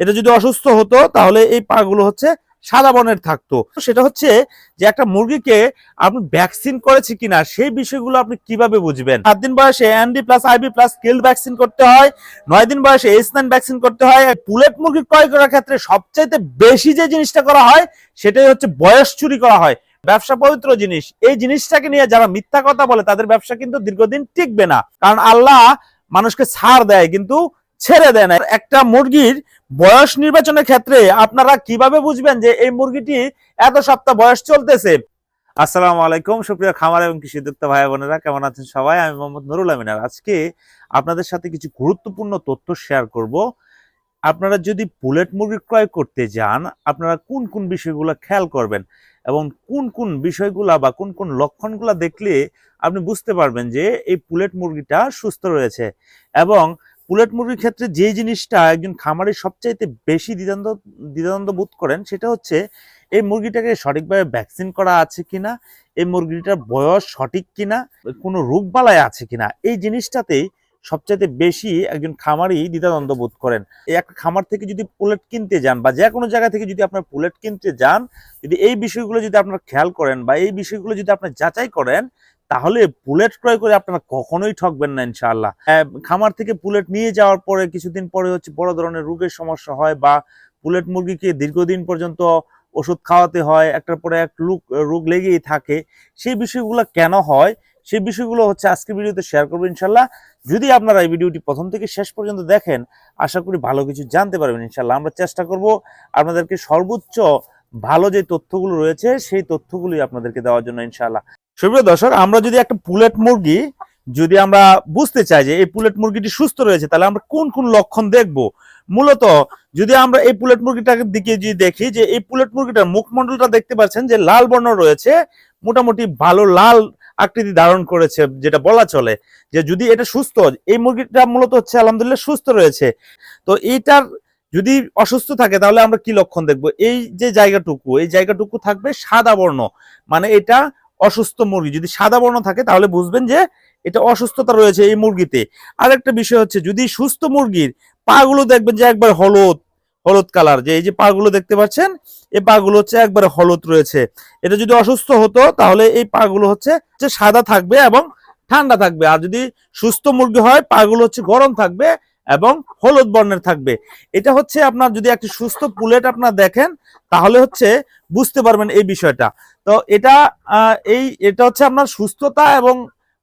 এটা যদি অসুস্থ হতো, তাহলে এই পাগুলো হচ্ছে সাদা বর্ণের থাকতো। সেটা হচ্ছে যে একটা মুরগিকে আপনি ভ্যাকসিন করেছে কিনা, সেই বিষয়গুলো আপনি কীভাবে বুঝবেন? সাত দিন বয়সে ND plus IB plus killed vaccine করতে হয়, নয় দিন বয়সে এইচ নাইন ভ্যাকসিন করতে হয় পুলেট মুরগি ক্রয় করার ক্ষেত্রে সবচাইতে বেশি যে জিনিসটা করা হয়, সেটাই হচ্ছে বয়স চুরি করা হয়। ব্যবসা পবিত্র জিনিস। এই জিনিসটাকে নিয়ে যারা মিথ্যা কথা বলে, তাদের ব্যবসা কিন্তু দীর্ঘদিন টিকবে না। কারণ আল্লাহ মানুষকে ছাড় দেয়, কিন্তু ছেড়ে দেন একটা মুরগির বয়স নির্বাচনের ক্ষেত্রে আপনারা কীভাবে বুঝবেন যে এই মুরগিটি এত সপ্তাহ বয়স চলতেছে? আসসালামু আলাইকুম, সুপ্রিয় খামার এবং কৃষি ভাই বোনেরা, কেমন আছেন সবাই? আমি মোহাম্মদ নুরুল আমিনার আজকে আপনাদের সাথে কিছু গুরুত্বপূর্ণ তথ্য শেয়ার করব। আপনারা যদি বুলেট মুরগি ক্রয় করতে যান, আপনারা কোন কোন বিষয়গুলো খেয়াল করবেন এবং কোন কোন বিষয়গুলা বা কোন কোন লক্ষণগুলা দেখলে আপনি বুঝতে পারবেন যে এই পুলেট মুরগিটা সুস্থ রয়েছে এবং পুলেট মুরগির ক্ষেত্রে যে জিনিসটা একজন খামারি সবচাইতে বেশি দ্বিধান্ত দ্বিধাদ্বন্দ্ব বোধ করেন সেটা হচ্ছে, এই মুরগিটাকে সঠিকভাবে ভ্যাকসিন করা আছে কিনা, এই মুরগিটার বয়স সঠিক কিনা, কোনো রোগবালাই আছে কিনা, এই জিনিসটাতেই সবচাইতে বেশি একজন খামারি দ্বিধাদ্বন্দ্ব বোধ করেন। একটা খামার থেকে যদি পুলেট কিনতে যান বা যে কোনো জায়গা থেকে যদি আপনার পুলেট কিনতে যান, যদি এই বিষয়গুলো যদি আপনার খেয়াল করেন বা এই বিষয়গুলো যদি আপনার যাচাই করেন তাহলে বুলেট ক্রয় করে আপনারা কখনোই ঠকবেন না ইনশাআল্লাহ। খামার থেকে বুলেট নিয়ে যাওয়ার পরে কিছুদিন পরে হচ্ছে বড় ধরনের রোগের সমস্যা হয় বা বুলেট মুরগিকে দীর্ঘদিন পর্যন্ত ওষুধ খাওয়াতে হয়, একটার পরে এক রোগ রোগ লেগেই থাকে। সেই বিষয়গুলো কেন হয়? সেই বিষয়গুলো হচ্ছে আজকের ভিডিওতে শেয়ার করব ইনশাল্লাহ যদি আপনারা এই ভিডিওটি প্রথম থেকে শেষ পর্যন্ত দেখেন, আশা করি ভালো কিছু জানতে পারবেন ইনশাল্লাহ আমরা চেষ্টা করব আপনাদেরকে সর্বোচ্চ ভালো যে তথ্যগুলো রয়েছে, সেই তথ্যগুলি আপনাদেরকে দেওয়ার জন্য ইনশাল্লাহ সুপ্রিয় দর্শক, আমরা যদি একটা পুলেট মুরগি যদি আমরা বুঝতে চাই যে এই পুলেট মুরগিটি সুস্থ রয়েছে, তাহলে আমরা কোন কোন লক্ষণ দেখব? মূলত যদি আমরা এই পুলেট মুরগিটার দিকে যদি দেখি যে এই পুলেট মুরগিটার মুখমণ্ডলটা দেখতে পাচ্ছেন যে লাল বর্ণ রয়েছে, মোটামুটি ভালো লাল আকৃতি ধারণ করেছে যেটা বলা চলে যে যদি এটা সুস্থ, এই মুরগিটা মূলত হচ্ছে আলহামদুলিল্লাহ সুস্থ রয়েছে। তো এইটার যদি অসুস্থ থাকে, তাহলে আমরা কি লক্ষণ দেখব? এই যে জায়গাটুকু, এই জায়গাটুকু থাকবে সাদা বর্ণ মানে এটা অসুস্থ মুরগি। যদি সাদা বর্ণ থাকে, তাহলে বুঝবেন যে এটা অসুস্থতা রয়েছে এই মুরগিতে। আরেকটা বিষয় হচ্ছে, যদি সুস্থ মুরগির পাগুলো দেখবেন যে একবার হলুদ হলুদ কালার, যে এই যে পাগুলো দেখতে পাচ্ছেন এই পাগুলো হচ্ছে একবারে হলুদ রয়েছে। এটা যদি অসুস্থ হতো, তাহলে এই পাগুলো হচ্ছে সাদা থাকবে এবং ঠান্ডা থাকবে। আর যদি সুস্থ মুরগি হয়, পাগুলো হচ্ছে গরম থাকবে এবং হলুদ বর্ণের থাকবে। এটা হচ্ছে আপনার যদি একটি সুস্থ পুলেট আপনার দেখেন, তাহলে হচ্ছে বুঝতে পারবেন এই বিষয়টা। তো এটা এই, এটা হচ্ছে আপনার সুস্থতা এবং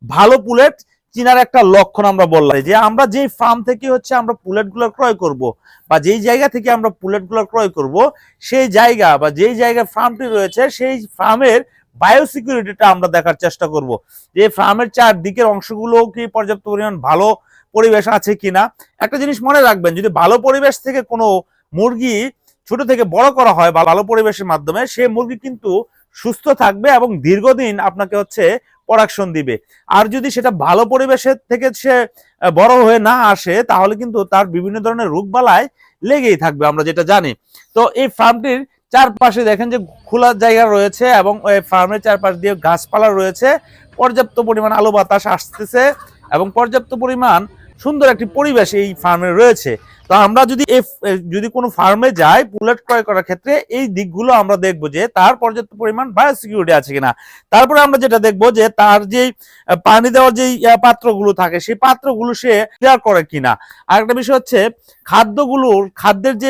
ভালো পুলেট চিনার একটা লক্ষণ আমরা বললাম। যে আমরা যেই ফার্ম থেকে হচ্ছে আমরা পুলেটগুলো ক্রয় করব বা যেই জায়গা থেকে আমরা পুলেটগুলো ক্রয় করব, সেই জায়গা বা যেই জায়গায় ফার্মটি রয়েছে, সেই ফার্মের বায়োসিকিউরিটিটা আমরা দেখার চেষ্টা করব। যে ফার্মের চারদিকের অংশগুলো কি পর্যাপ্ত পরিমাণ ভালো পরিবেশ আছে কিনা? একটা জিনিস মনে রাখবেন, যদি ভালো পরিবেশ থেকে কোনো মুরগি ছোট থেকে বড় করা হয় বা ভালো পরিবেশের মাধ্যমে, সে মুরগি কিন্তু সুস্থ থাকবে এবং দীর্ঘদিন আপনাকে হচ্ছে প্রোডাকশন দিবে। আর যদি সেটা ভালো পরিবেশের থেকে সে বড় হয়ে না আসে, তাহলে কিন্তু তার বিভিন্ন ধরনের রোগবালাই লেগেই থাকবে, আমরা যেটা জানি। তো এই ফার্মটির চারপাশে দেখেন যে খোলা জায়গা রয়েছে এবং ফার্মের চারপাশ দিয়ে গাছপালা রয়েছে। পর্যাপ্ত পরিমাণ আলো বাতাস আসতেছে এবং পর্যাপ্ত পরিমাণ সুন্দর একটি পরিবেশ এই ফার্মে রয়েছে। তো আমরা যদি যদি কোনো ফার্মে যাই পুলেট ক্রয় করার ক্ষেত্রে এই দিকগুলো আমরা দেখব যে তার পর্যাপ্ত পরিমাণ বায়োসিকিউরিটি আছে কিনা। তারপরে আমরা যেটা দেখব যে তার যে পানি দেওয়ার যে পাত্রগুলো থাকে, সেই পাত্রগুলো সে ক্লিয়ার করে কিনা। আরেকটা বিষয় হচ্ছে, খাদ্যগুলোর, খাদ্যের যে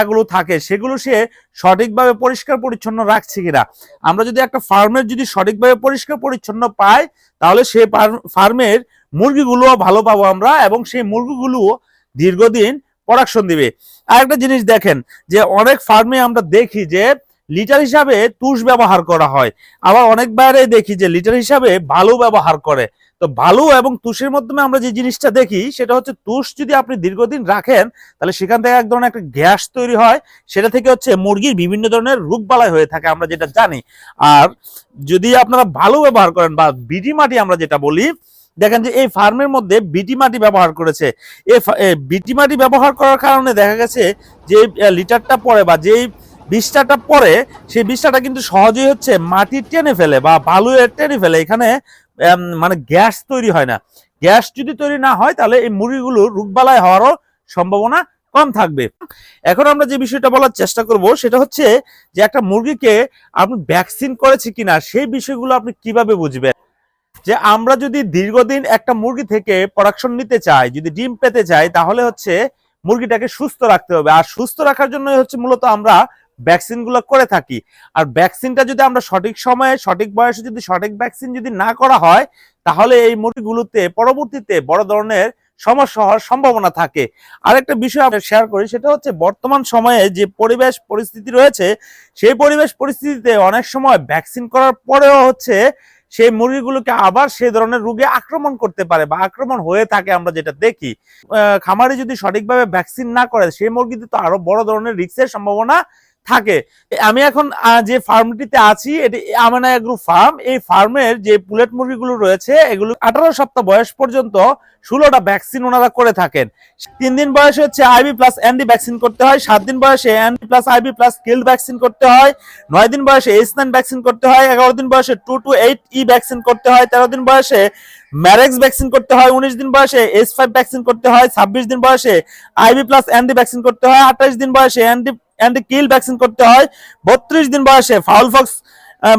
এগুলো থাকে, সেগুলো সে সঠিকভাবে পরিষ্কার পরিচ্ছন্ন রাখছে কিনা। আমরা যদি একটা ফার্মের যদি সঠিকভাবে পরিষ্কার পরিচ্ছন্ন পাই, তাহলে সে ফার্মের মুরগিগুলো ভালো পাবো আমরা এবং সেই মুরগিগুলো দীর্ঘদিন প্রোডাকশন দিবে। আরেকটা জিনিস দেখেন যে অনেক ফার্মে আমরা দেখি যে লিটার হিসাবে তুষ ব্যবহার করা হয়। আবার অনেক বাইরে দেখি যে লিটার হিসাবে ভালো ব্যবহার করে। তো ভালো এবং তুষের মাধ্যমে আমরা যে জিনিসটা দেখি সেটা হচ্ছে তুষ যদি আপনি দীর্ঘদিন রাখেন তাহলে সেখান থেকে এক ধরনের একটা গ্যাস তৈরি হয়, সেটা থেকে হচ্ছে মুরগির বিভিন্ন ধরনের রোগবালাই হয়ে থাকে আমরা যেটা জানি। আর যদি আপনারা ভালো ব্যবহার করেন বা বিটি মাটি আমরা যেটা বলি দেখেন যে এই ফার্মের মধ্যে বিটি মাটি ব্যবহার করেছে। এই বিটি মাটি ব্যবহার করার কারণে দেখা গেছে যে লিটারটা পরে বা যেই বিষ্ঠাটা পরে, সেই বিষ্ঠাটা কিন্তু সহজেই হচ্ছে মাটি টেনে ফেলে বা বালু টেনে ফেলে। এখানে মানে গ্যাস তৈরি হয় না। গ্যাস যদি তৈরি না হয়, তাহলে এই মুরগিগুলোর রোগবালাই হওয়ারও সম্ভাবনা কম থাকবে। এখন আমরা যে বিষয়টা বলার চেষ্টা করব, সেটা হচ্ছে যে একটা মুরগিকে আপনি ভ্যাকসিন করেছে কিনা, সেই বিষয়গুলো আপনি কীভাবে বুঝবেন? যে আমরা যদি দীর্ঘদিন একটা মুরগি থেকে প্রোডাকশন নিতে চাই, যদি ডিম পেতে চাই, তাহলে হচ্ছে মুরগিটাকে সুস্থ রাখতে হবে। আর সুস্থ রাখার জন্য হচ্ছে মূলত আমরা ভ্যাকসিনগুলো করে থাকি। আর ভ্যাকসিনটা যদি আমরা সঠিক সময়ে, সঠিক বয়সে যদি সঠিক ভ্যাকসিন যদি না করা হয়, তাহলে এই মুরগিগুলোতে পরবর্তীতে বড় ধরনের সমস্যা হওয়ার সম্ভাবনা থাকে। আরেকটা বিষয় আমরা শেয়ার করি, সেটা হচ্ছে বর্তমান সময়ে যে পরিবেশ পরিস্থিতি রয়েছে, সেই পরিবেশ পরিস্থিতিতে অনেক সময় ভ্যাকসিন করার পরেও হচ্ছে সেই মুরগিগুলোকে আবার সেই ধরনের রোগে আক্রমণ করতে পারে বা আক্রমণ হয়ে থাকে আমরা যেটা দেখি। খামারে যদি সঠিকভাবে ভ্যাকসিন না করে, সেই মুরগিতে তো আরও বড় ধরনের রিক্সের সম্ভাবনা থাকে। আমি এখন যে ফার্মটিতে আছি, এটি আমানা এগ্রো ফার্ম। এই ফার্মের যে পুলেট মুরগিগুলো রয়েছে, এগুলো আঠারো সপ্তাহ বয়স পর্যন্ত ষোলোটা ভ্যাকসিন ওনারা করে থাকেন। তিন দিন বয়সে হচ্ছে আইবি প্লাস এনডি ভ্যাকসিন করতে হয়, সাত দিন বয়সে ND plus IB plus killed vaccine করতে হয়, নয় দিন বয়সে এইচ নাইন ভ্যাকসিন করতে হয়, এগারো দিন বয়সে two two eight E vaccine করতে হয়, তেরো দিন বয়সে ম্যারেক্স ভ্যাকসিন করতে হয়, উনিশ দিন বয়সে এস ফাইভ ভ্যাকসিন করতে হয়, ছাব্বিশ দিন বয়সে আইবি প্লাস এনডি ভ্যাকসিন করতে হয়, আঠাশ দিন বয়সে এনডি এনডি কিল ভ্যাকসিন করতে হয়। বত্রিশ দিন বয়সে ফাউল ফক্স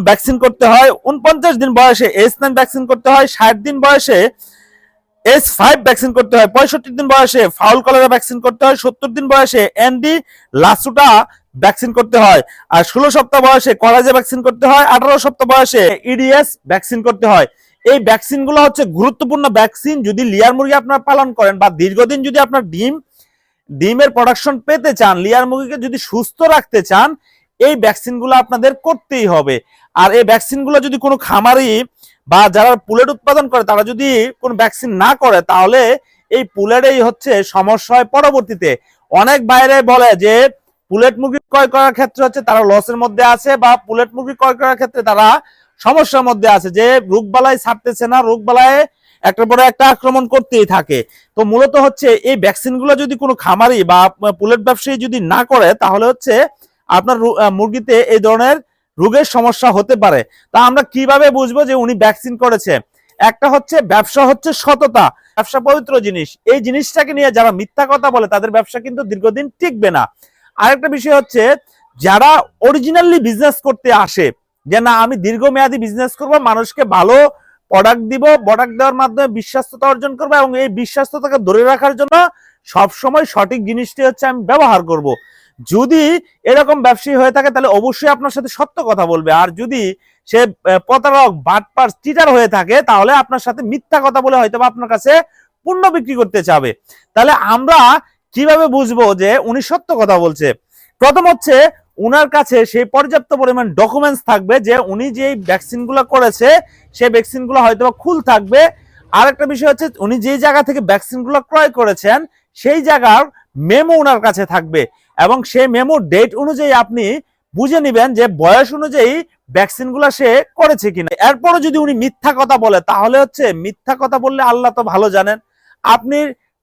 ভ্যাকসিন করতে হয়। উনপঞ্চাশ দিন বয়সে এস নাইন ভ্যাকসিন করতে হয়। ষাট দিন বয়সে এস ফাইভ ভ্যাকসিন করতে হয়। পঁয়ষট্টি দিন বয়সে ফাউল কলেরা ভ্যাকসিন করতে হয়। সত্তর দিন বয়সে এনডি লাসুটা ভ্যাকসিন করতে হয়। আর ষোলো সপ্তাহ বয়সে কলেজে ভ্যাকসিন করতে হয়। আঠারো সপ্তাহ বয়সে ইডিএস ভ্যাকসিন করতে হয়। এই ভ্যাকসিনগুলো হচ্ছে গুরুত্বপূর্ণ ভ্যাকসিন যদি লিয়ার মুরগি আপনারা পালন করেন বা দীর্ঘদিন যদি আপনার ডিম ডিমের প্রোডাকশন পেতে চান, লিয়ার মুরগিকে যদি সুস্থ রাখতে চান, এই ভ্যাকসিনগুলো আপনাদের করতেই হবে। আর এই ভ্যাকসিনগুলো যদি কোনো খামারি বা যারা পুলেট উৎপাদন করে, তারা যদি কোনো ভ্যাকসিন না করে, তাহলে এই পুলেটেই হচ্ছে সমস্যা হয় পরবর্তীতে। অনেক বাইরে বলে যে, পুলেট মুরগি ক্রয় করার ক্ষেত্রে হচ্ছে তারা লসের মধ্যে আছে বা পুলেট মুরগি ক্রয় করার ক্ষেত্রে তারা সমস্যার মধ্যে আছে। যে রোগবালাই ছাড়তেছে না, রোগবালায় একটা পরে একটা আক্রমণ করতেই থাকে। তো মূলত হচ্ছে এই ভ্যাকসিনগুলো যদি কোনো খামারি বা পুলেট ব্যবসায়ী যদি না করে, তাহলে হচ্ছে আপনার মুরগিতে এই ধরনের রোগের সমস্যা হতে পারে। তা আমরা কীভাবে বুঝব যে উনি ভ্যাকসিন করেছে? একটা হচ্ছে ব্যবসা হচ্ছে সততা, ব্যবসা পবিত্র জিনিস। এই জিনিসটাকে নিয়ে যারা মিথ্যা কথা বলে, তাদের ব্যবসা কিন্তু দীর্ঘদিন টিকবে না। আরেকটা বিষয় হচ্ছে, যারা অরিজিনালি বিজনেস করতে আসে, যে না আমি দীর্ঘমেয়াদী বিজনেস করব, মানুষকে ভালো প্রোডাক্ট দিব প্রোডাক্ট দেওয়ার মাধ্যমে বিশ্বাস্ততা অর্জন করব এবং এই বিশ্বাস্ততাকে ধরে রাখার জন্য সব সময় সঠিক জিনিসটি হচ্ছে আমি ব্যবহার করব। যদি এরকম ব্যবসায়ী হয়ে থাকে, তাহলে অবশ্যই আপনার সাথে সত্য কথা বলবে। আর যদি সে প্রতারক, বাটপার চিটার হয়ে থাকে, তাহলে আপনার সাথে মিথ্যা কথা বলে হয়তো আপনার কাছে পণ্য বিক্রি করতে চাবে। তাহলে আমরা কীভাবে বুঝব যে উনি সত্য কথা বলছে? প্রথম হচ্ছে উনার কাছে সেই পর্যাপ্ত পরিমাণ ডকুমেন্টস থাকবে যে উনি যে ভ্যাকসিনগুলো করেছে, সেই ভ্যাকসিনগুলো হয়তো খুল থাকবে। আর একটা বিষয় হচ্ছে, উনি যে জায়গা থেকে ভ্যাকসিনগুলো ক্রয় করেছেন, সেই জায়গার মেমো ওনার কাছে থাকবে। এবং সেই মেমো ডেট অনুযায়ী আপনি বুঝে নেবেন যে বয়স অনুযায়ী ভ্যাকসিনগুলা সে করেছে কিনা। এরপরও যদি উনি মিথ্যা কথা বলে, তাহলে হচ্ছে মিথ্যা কথা বললে আল্লাহ তো ভালো জানেন। আপনি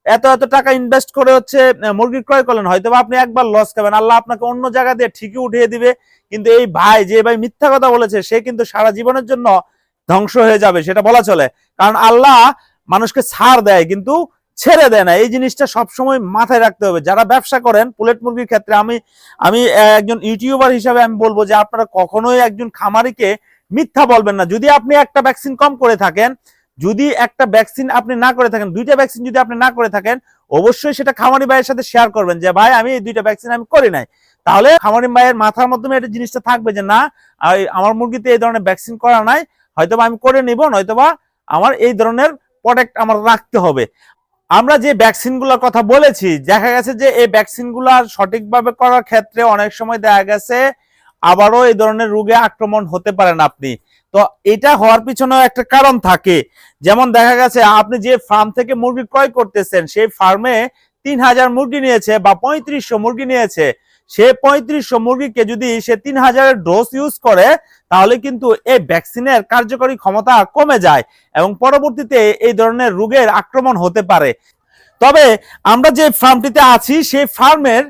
এত এত টাকা ইনভেস্ট করে হচ্ছে মুরগি ক্রয় করলেন হয়তো আপনি একবার লস খাবেন। আল্লাহ আপনাকে অন্য জায়গা দিয়ে ঠিকই উঠিয়ে দিবে। কিন্তু এই ভাই, যে ভাই মিথ্যা কথা বলেছে, সে কিন্তু সারা জীবনের জন্য ধ্বংস হয়ে যাবে, সেটা বলা চলে। কারণ আল্লাহ মানুষকে ছাড় দেয়, কিন্তু ছেড়ে দেয় না। এই জিনিসটা সবসময় মাথায় রাখতে হবে। যারা ব্যবসা করেন, পুলেট মুরগির ক্ষেত্রে আমি আমি একজন ইউটিউবার হিসাবে আমি বলব যে আপনারা কখনোই একজন খামারিকে মিথ্যা বলবেন না। যদি আপনি একটা ভ্যাকসিন কম করে থাকেন যদি একটা ভ্যাকসিন আপনি না করে থাকেন, দুইটা ভ্যাকসিন যদি আপনি না করে থাকেন, অবশ্যই সেটা খামারি ভাইয়ের সাথে শেয়ার করবেন যে, ভাই, আমি এই দুইটা ভ্যাকসিন আমি করি নাই। তাহলে খামারি ভাইয়ের মাথার মাধ্যমে এটা জিনিসটা থাকবে যে, না আমার মুরগিতে এই ধরনের ভ্যাকসিন করা নাই, হয়তোবা আমি করে নিব, নয়তোবা আমার এই ধরনের প্রোডাক্ট আমার রাখতে হবে। আমরা যে ভ্যাকসিনগুলোর কথা বলেছি, দেখা গেছে যে এই ভ্যাকসিনগুলা সঠিকভাবে করার ক্ষেত্রে অনেক সময় দেখা গেছে, আবারও এই ধরনের রোগে আক্রমণ হতে পারেন আপনি। তো এটা হওয়ার পিছনেও একটা কারণ থাকে। যেমন দেখা গেছে, আপনি যে ফার্ম থেকে মুরগি ক্রয় করতেছেন, সেই ফার্মে তিন হাজার মুরগি নিয়েছে বা পঁয়ত্রিশশো মুরগি নিয়েছে। সে পঁয়ত্রিশশো মুরগিকে যদি সে তিন হাজারের ডোজ ইউজ করে, তাহলে কিন্তু এই ভ্যাকসিনের কার্যকরী ক্ষমতা কমে যায় এবং পরবর্তীতে এই ধরনের রোগের আক্রমণ হতে পারে। তবে আমরা যে ফার্মটিতে আছি, সেই ফার্মের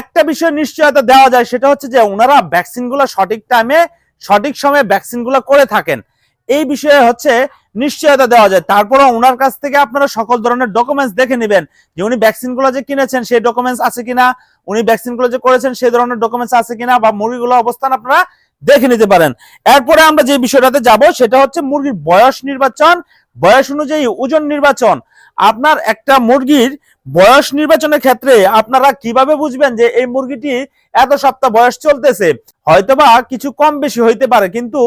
একটা বিষয় নিশ্চয়তা দেওয়া যায়, সেটা হচ্ছে যে ওনারা ভ্যাকসিনগুলো সঠিক টাইমে সঠিক সময়ে ভ্যাকসিনগুলো করে থাকেন। এই বিষয়ে হচ্ছে নিশ্চয়তা দেওয়া যায়। তারপরে ওনার কাছ থেকে আপনারা সকল ধরনের ডকুমেন্টস দেখে নেবেন যে উনি ভ্যাকসিনগুলো যে কিনেছেন, সেই ডকুমেন্টস আছে কিনা, উনি ভ্যাকসিনগুলো যে করেছেন, সেই ধরনের ডকুমেন্টস আছে কিনা বা মুরগিগুলো অবস্থান আপনারা দেখে নিতে পারেন। এরপরে আমরা যে বিষয়টাতে যাব, সেটা হচ্ছে মুরগির বয়স নির্বাচন, বয়স অনুযায়ী ওজন নির্বাচন। আপনার একটা মুরগির বয়স নির্বাচনের ক্ষেত্রে আপনারা কীভাবে বুঝবেন যে এই মুরগিটি এত সপ্তাহ বয়স চলতেছে? হয়তোবা কিছু কম বেশি হইতে পারে, কিন্তু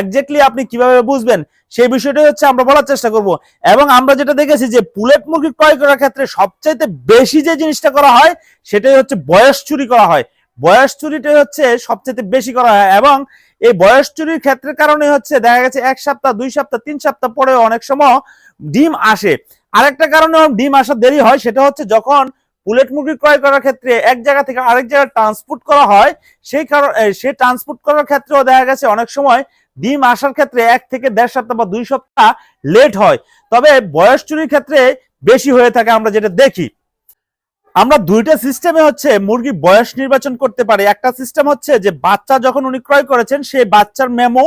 একজাক্টলি আপনি কীভাবে বুঝবেন? সেই বিষয়টাই হচ্ছে আমরা বলার চেষ্টা করব। এবং আমরা যেটা দেখেছি যে পুলেট মুরগি ক্রয় করার ক্ষেত্রে সবচাইতে বেশি যে জিনিসটা করা হয়, সেটাই হচ্ছে বয়স চুরি করা হয়। বয়স চুরিটাই হচ্ছে সবচেয়ে বেশি করা হয় এবং এই বয়স চুরির ক্ষেত্রের কারণে হচ্ছে দেখা গেছে এক সপ্তাহ, দুই সপ্তাহ, তিন সপ্তাহ পরে অনেক সময় ডিম আসে। আরেকটা কারণে ডিম আসার দেরি হয়, সেটা হচ্ছে যখন পুলেট মুরগি ক্রয় করার ক্ষেত্রে এক জায়গা থেকে আরেক জায়গায় ট্রান্সপোর্ট করা হয়, সেই কারণ সে ট্রান্সপোর্ট করার ক্ষেত্রেও দেখা গেছে অনেক সময় ডিম আসার ক্ষেত্রে এক থেকে দেড় সপ্তাহ বা দুই সপ্তাহ লেট হয়। তবে বয়স চুরির ক্ষেত্রে বেশি হয়ে থাকে আমরা যেটা দেখি। আমরা দুইটা সিস্টেমে হচ্ছে মুরগি বয়স নির্বাচন করতে পারি। একটা সিস্টেম হচ্ছে যে বাচ্চা যখন উনি ক্রয় করেছেন, সেই বাচ্চার মেমো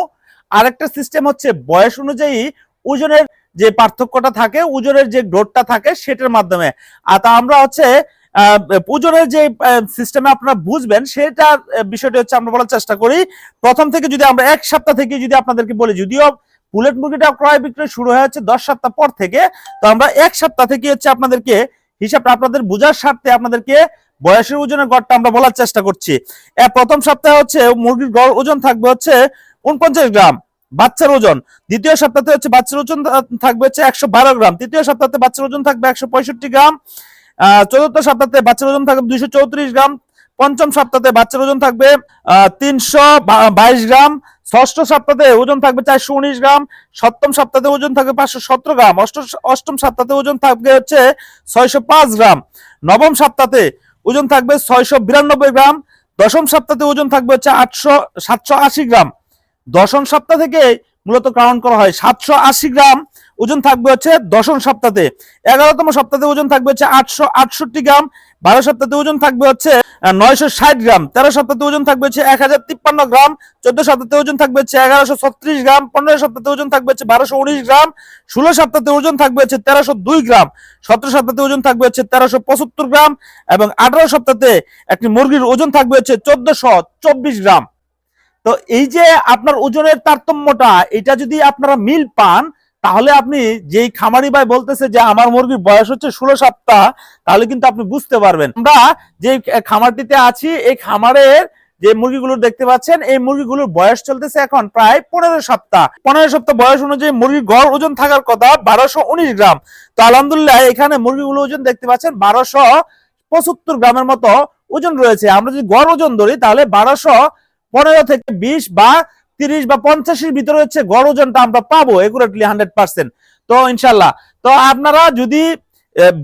আরেকটা সিস্টেম হচ্ছে বয়স অনুযায়ী ওজনের যে পার্থক্যটা থাকে, উজোরের যে গ্রোথটা থাকে সেটার মাধ্যমে। আর তা আমরা হচ্ছে ওজনের যে সিস্টেমে আপনারা বুঝবেন সেটা বিষয়টা হচ্ছে আমরা বলার চেষ্টা করি। প্রথম থেকে যদি আমরা এক সপ্তাহ থেকে যদি আপনাদেরকে বলি, যদিও বুলেট মুরগিটা ক্রয় বিক্রয় শুরু হয়ে হচ্ছে দশ সপ্তাহ পর থেকে, তো আমরা এক সপ্তাহ থেকে হচ্ছে আপনাদেরকে হিসাবটা আপনাদের বোঝার স্বার্থে আপনাদেরকে বয়সের ওজনের গড়টা আমরা বলার চেষ্টা করছি। প্রথম সপ্তাহে হচ্ছে মুরগির গড় ওজন থাকবে হচ্ছে উনপঞ্চাশ গ্রাম। বাচ্চার ওজন। দ্বিতীয় সপ্তাহে হচ্ছে বাচ্চার ওজন থাকবে হচ্ছে একশো বারো গ্রাম। তৃতীয় সপ্তাহে বাচ্চার ওজন থাকবে একশো পঁয়ষট্টি গ্রাম। চতুর্থ সপ্তাহে বাচ্চার ওজন থাকবে দুইশো চৌত্রিশ গ্রাম। পঞ্চম সপ্তাহে বাচ্চার ওজন থাকবে তিনশো বাইশ গ্রাম। ষষ্ঠ সপ্তাহে ওজন থাকবে চারশো উনিশ গ্রাম। সপ্তম সপ্তাহে ওজন থাকবে পাঁচশো সতেরো গ্রাম। অষ্টম সপ্তাহে ওজন থাকবে হচ্ছে ছয়শো পাঁচ গ্রাম। নবম সপ্তাহে ওজন থাকবে ছয়শো বিরানব্বই গ্রাম। দশম সপ্তাহে ওজন থাকবে হচ্ছে আটশো সাতশো আশি গ্রাম। দশম সপ্তাহ থেকে মূলত কাউন্ট করা হয়। সাতশো আশি গ্রাম ওজন থাকবে হচ্ছে দশম সপ্তাহে এগারোতম সপ্তাহে ওজন থাকবে হচ্ছে আটশো আটষট্টি গ্রাম। বারো সপ্তাহে ওজন থাকবে হচ্ছে নয়শো ষাট গ্রাম। তেরো সপ্তাহে ওজন থাকবে হচ্ছে এক হাজার তিপ্পান্ন গ্রাম। চোদ্দ সপ্তাহে ওজন থাকবে হচ্ছে এগারোশো ছত্রিশ গ্রাম। পনেরো সপ্তাহে ওজন থাকবে হচ্ছে বারোশো উনিশ গ্রাম। ষোলো সপ্তাহে ওজন থাকবে হচ্ছে তেরোশো দুই গ্রাম। সতেরো সপ্তাহে ওজন থাকবে হচ্ছে তেরোশো পঁচাত্তর গ্রাম এবং আঠারো সপ্তাহে একটি মুরগির ওজন থাকবে হচ্ছে চোদ্দশো চব্বিশ গ্রাম। তো এই যে আপনার ওজনের তারতম্যটা, এটা যদি আপনারা মিল পান, তাহলে আপনি যেই খামারি ভাই বলতেছে যে আমার মুরগির বয়স হচ্ছে ষোলো সপ্তাহ, তাহলে কিন্তু আপনি বুঝতে পারবেন। আমরা যে খামারটিতে আছি, এই খামারের যে মুরগিগুলো দেখতে পাচ্ছেন, এই মুরগিগুলোর বয়স চলতেছে এখন প্রায় পনেরো সপ্তাহ। পনেরো সপ্তাহ বয়স অনুযায়ী মুরগির গড় ওজন থাকার কথা বারোশো উনিশ গ্রাম। তো আলহামদুলিল্লাহ, এখানে মুরগিগুলো ওজন দেখতে পাচ্ছেন বারোশো পঁচাত্তর গ্রামের মতো ওজন রয়েছে। আমরা যদি গড় ওজন ধরি, তাহলে বারোশো পনেরো থেকে বিশ বা তিরিশ বা পঞ্চাশের ভিতরে হচ্ছে গড় ওজনটা আমরা পাবো একুরেটলি হান্ড্রেড পার্সেন্ট তো ইনশাল্লাহ তো আপনারা যদি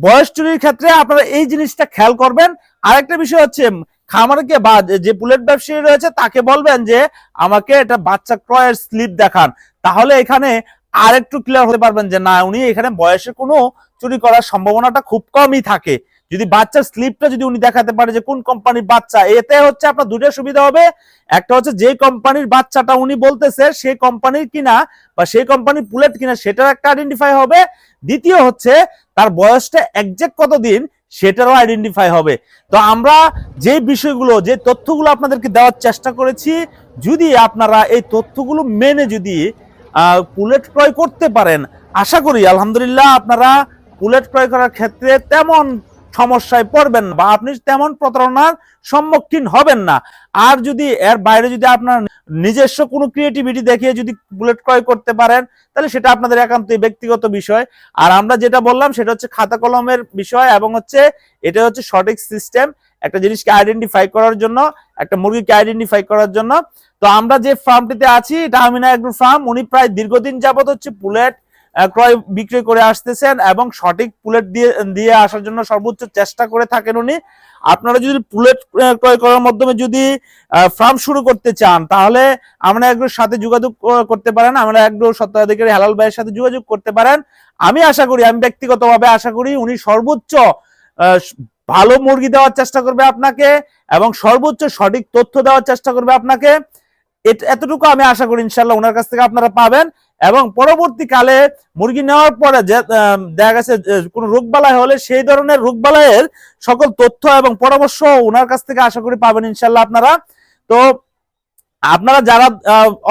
বয়স চুরির ক্ষেত্রে আপনারা এই জিনিসটা খেয়াল করবেন। আরেকটা বিষয় হচ্ছে, খামারকে বা যে- বুলেট ব্যবসায়ী রয়েছে, তাকে বলবেন যে, আমাকে এটা বাচ্চা ক্রয়ের স্লিপ দেখান। তাহলে এখানে আরেকটু ক্লিয়ার হতে পারবেন যে, না, উনি এখানে বয়সে কোনো চুরি করার সম্ভাবনাটা খুব কমই থাকে। যদি বাচ্চার স্লিপটা যদি উনি দেখাতে পারে যে কোন কোম্পানির বাচ্চা, এতে হচ্ছে আপনার দুটো সুবিধা হবে। একটা হচ্ছে যে কোম্পানির বাচ্চাটা উনি বলতেছে সেই কোম্পানির কিনা বা সেই কোম্পানির পুলেট কিনা সেটার একটা আইডেন্টিফাই হবে। দ্বিতীয় হচ্ছে তার বয়সটা একজ্যাক্ট কতদিন সেটারও আইডেন্টিফাই হবে। তো আমরা যে বিষয়গুলো, যে তথ্যগুলো আপনাদেরকে দেওয়ার চেষ্টা করেছি, যদি আপনারা এই তথ্যগুলো মেনে যদি পুলেট ক্রয় করতে পারেন, আশা করি আলহামদুলিল্লাহ আপনারা পুলেট ক্রয় করার ক্ষেত্রে তেমন সমস্যায় পড়বেন বা আপনি তেমন প্রতারণার সম্মুখীন হবেন না। আর যদি এর বাইরে যদি আপনার নিজস্ব কোনো ক্রিয়েটিভিটি দেখিয়ে যদি বুলেট ক্রয় করতে পারেন তাহলে সেটা আপনাদের একান্তই ব্যক্তিগত বিষয়। আর আমরা যেটা বললাম সেটা হচ্ছে খাতা কলমের বিষয় এবং হচ্ছে এটা হচ্ছে সঠিক সিস্টেম একটা জিনিসকে আইডেন্টিফাই করার জন্য একটা মুরগিকে আইডেন্টিফাই করার জন্য। তো আমরা যে ফার্মটিতে আছি এটা আমিনা এগ্রো ফার্ম উনি প্রায় দীর্ঘদিন যাবত হচ্ছে আহ, ক্রয় বিক্রয় করে আসতেছেন এবং সঠিক পুলেট দিয়ে দিয়ে আসার জন্য সর্বোচ্চ চেষ্টা করে থাকেন উনি। আপনারা যদি পুলেট ক্রয় করার মাধ্যমে যদি ফার্ম শুরু করতে চান, তাহলে আমরা একটু সাথে যোগাযোগ করতে পারেন, আমরা একটু সত্ত্বাধিকারী হালাল ভাইয়ের সাথে যোগাযোগ করতে পারেন। আমি আশা করি, আমি ব্যক্তিগতভাবে আশা করি উনি সর্বোচ্চ ভালো মুরগি দেওয়ার চেষ্টা করবে আপনাকে এবং সর্বোচ্চ সঠিক তথ্য দেওয়ার চেষ্টা করবে আপনাকে। এতটুকু আমি আশা করি ইনশাল্লাহ ওনার কাছ থেকে আপনারা পাবেন। এবং পরবর্তীকালে মুরগি নেওয়ার পরে যে দেখা গেছে কোনো রোগবালাই হলে সেই ধরনের রোগ রোগবালাইয়ের সকল তথ্য এবং পরামর্শ ওনার কাছ থেকে আশা করি পাবেন ইনশাল্লাহ আপনারা। তো আপনারা যারা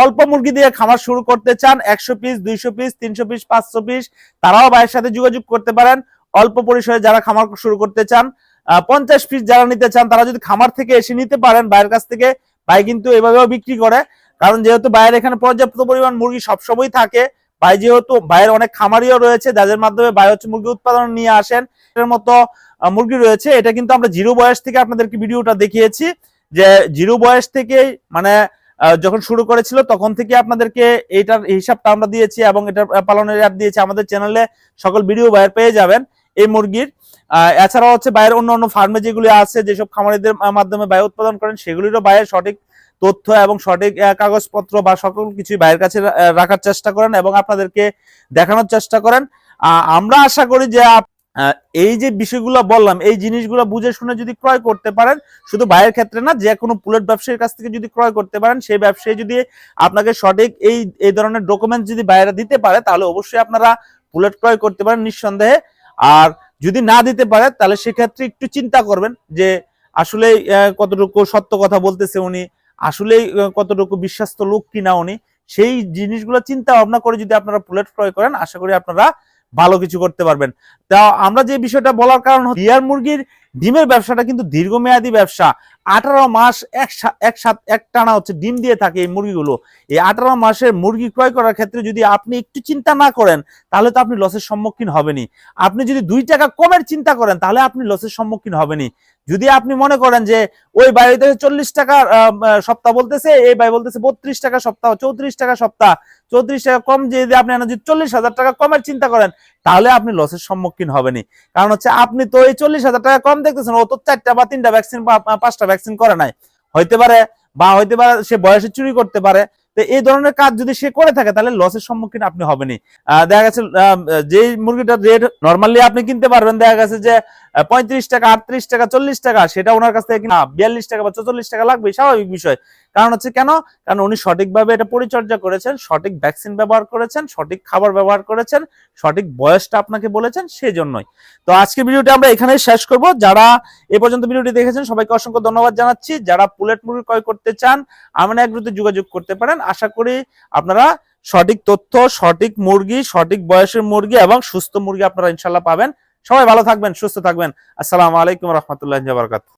অল্প মুরগি দিয়ে খামার শুরু করতে চান, একশো পিস, দুইশো পিস, তিনশো পিস, পাঁচশো পিস, তারাও ভাইয়ের সাথে যোগাযোগ করতে পারেন। অল্প পরিসরে যারা খামার শুরু করতে চান পঞ্চাশ পিস যারা নিতে চান, তারা যদি খামার থেকে এসে নিতে পারেন, ভাইয়ের কাছ থেকে ভাই কিন্তু এভাবেও বিক্রি করে। কারণ যেহেতু ভাইয়ের এখানে পর্যাপ্ত পরিমাণ মুরগি সবসময় থাকে ভাই যেহেতু ভাইয়ের অনেক খামারিও রয়েছে যাদের মাধ্যমে ভাই হচ্ছে মুরগি উৎপাদন নিয়ে আসেন এর মতো মুরগি রয়েছে। এটা কিন্তু আমরা জিরো বয়স থেকে আপনাদেরকে ভিডিওটা দেখিয়েছি যে জিরো বয়স থেকে মানে যখন শুরু করেছিল তখন থেকে আপনাদেরকে এইটার হিসাবটা আমরা দিয়েছি এবং আহ, পালনের অ্যাপ দিয়েছি। আমাদের চ্যানেলে সকল ভিডিও বাইর পেয়ে যাবেন। এই মুরগির। এছাড়াও হচ্ছে বাইরের অন্য অন্য ফার্মে যেগুলি আছে, যেসব খামারিদের মাধ্যমে বায়ু উৎপাদন করেন, সেগুলিরও বাইরের সঠিক তথ্য এবং সঠিক কাগজপত্র বা সকল কিছুই বাইরের কাছে রাখার চেষ্টা করেন এবং আপনাদেরকে দেখানোর চেষ্টা করেন। আমরা আশা করি যে এই যে বিষয়গুলো বললাম, এই জিনিসগুলো বুঝে শুনে যদি ক্রয় করতে পারেন, শুধু বাইরের ক্ষেত্রে না, যে কোনো পুলেট ব্যবসায়ীর কাছ থেকে যদি ক্রয় করতে পারেন, সেই ব্যবসায়ী যদি আপনাকে সঠিক এই এই ধরনের ডকুমেন্ট যদি বাইরে দিতে পারে, তাহলে অবশ্যই আপনারা পুলেট ক্রয় করতে পারেন নিঃসন্দেহে। আর যদি না দিতে পারে, তাহলে সেক্ষেত্রে একটু চিন্তা করবেন যে আসলে কতটুকু সত্য কথা বলতেছে উনি আসলে কতটুকু বিশ্বাস্ত লোক কিনা উনি, সেই জিনিসগুলো চিন্তা ভাবনা করে যদি আপনারা পুলেট ক্রয় করেন, আশা করি আপনারা ভালো কিছু করতে পারবেন। তা আমরা যে বিষয়টা বলার কারণ টিয়ার মুরগির ডিমের ব্যবসাটা কিন্তু দীর্ঘমেয়াদী ব্যবসা। আঠারো মাস এক এক টানা হচ্ছে ডিম দিয়ে থাকে এই মুরগিগুলো। এই আঠারো মাসের মুরগি ক্রয় করার ক্ষেত্রে যদি আপনি একটু চিন্তা না করেন, তাহলে তো আপনি লসের সম্মুখীন হবেনি আপনি যদি দুই টাকা কমের চিন্তা করেন, তাহলে আপনি লসের সম্মুখীন হবেনই। যদি আপনি মনে করেন যে ওই বাড়িতে চল্লিশ টাকা সপ্তাহ বলতেছে, এই বাড়ি বলতেছে বত্রিশ টাকা সপ্তাহ, চৌত্রিশ টাকা সপ্তাহ, চৌত্রিশ টাকা কম, যদি আপনি যদি চল্লিশ হাজার টাকা কমের চিন্তা করেন, তাহলে আপনি লসের সম্মুখীন হবেনি কারণ হচ্ছে আপনি তো এই চল্লিশ হাজার টাকা কম দেখতেছেন, ও তো চারটা বা তিনটা ভ্যাকসিন বা পাঁচটা ভ্যাকসিন করে নাই। হইতে পারে বা হইতে পারে সে বয়সে চুরি করতে পারে তো এই ধরনের কাজ যদি সে করে থাকে, তাহলে লসের সম্মুখীন আপনি হবেনি দেখা গেছে যে মুরগিটার রেট নর্মালি আপনি কিনতে পারবেন, দেখা গেছে যে পঁয়ত্রিশ টাকা, আটত্রিশ টাকা, চল্লিশ টাকা, সেটা ওনার কাছ থেকে বিয়াল্লিশ টাকা বা চল্লিশ টাকা লাগবে স্বাভাবিক বিষয়। কারণ হচ্ছে কেন? কারণ উনি সঠিকভাবে এটা পরিচর্যা করেছেন, সঠিক ভ্যাকসিন ব্যবহার করেছেন, সঠিক খাবার ব্যবহার করেছেন, সঠিক বয়সটা আপনাকে বলেছেন সেই জন্যই তো আজকে ভিডিওটি আমরা এখানেই শেষ করব। যারা এ পর্যন্ত ভিডিওটি দেখেছেন, সবাইকে অসংখ্য ধন্যবাদ জানাচ্ছি। যারা পুলেট মুরগি ক্রয় করতে চান, আমরা একগ্রুতে যোগাযোগ করতে পারেন। আশা করি আপনারা সঠিক তথ্য, সঠিক মুরগি, সঠিক বয়সের মুরগি এবং সুস্থ মুরগি আপনারা ইনশাল্লাহ পাবেন। সবাই ভালো থাকবেন, সুস্থ থাকবেন। আসসালামু আলাইকুম রহমতুল্লাহ বারকাত